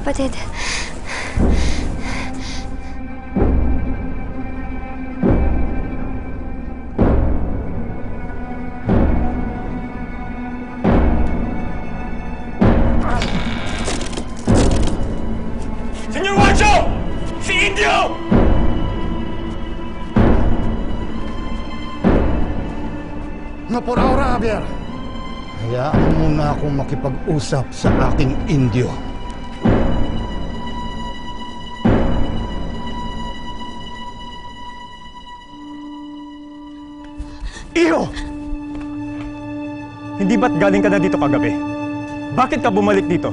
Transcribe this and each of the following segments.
kapatid. Senyor Wancho! Si Indio! Na por ahora, Javier. Hayaan mo muna akong makipag-usap sa aking Indio. Iho! Hindi ba't galing ka na dito kagabi? Bakit ka bumalik dito?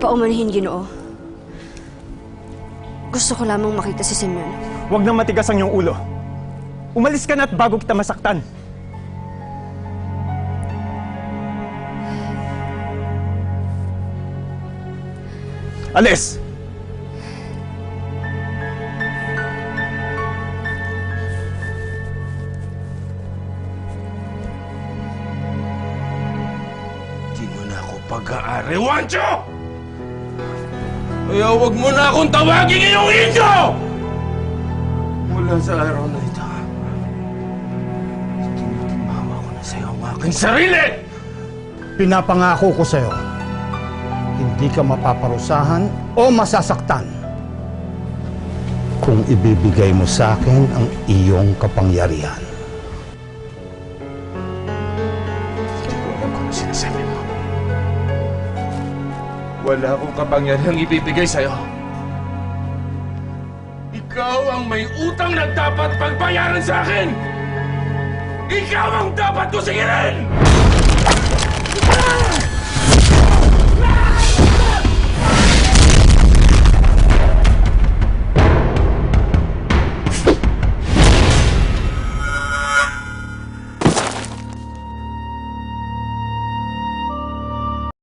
Paumanhin, Ginoo. Gusto ko lamang makita si Simeon. Huwag nang matigas ang iyong ulo. Umalis ka na at bago kita masaktan. Alis! Di mo na ako pag-aari, Wancho! Kaya huwag mo na akong tawagin ngayong Indio! Mula sa araw na ito, tinutimawa ko na sa'yo ang aking sarili! Pinapangako ko sa'yo, hindi ka mapaparusahan o masasaktan kung ibibigay mo sa akin ang iyong kapangyarihan. Ano. Wala akong kapangyarihang ibibigay sa'yo. Ikaw ang may utang na dapat pagbayaran sa akin! Ikaw ang dapat ko sigirin!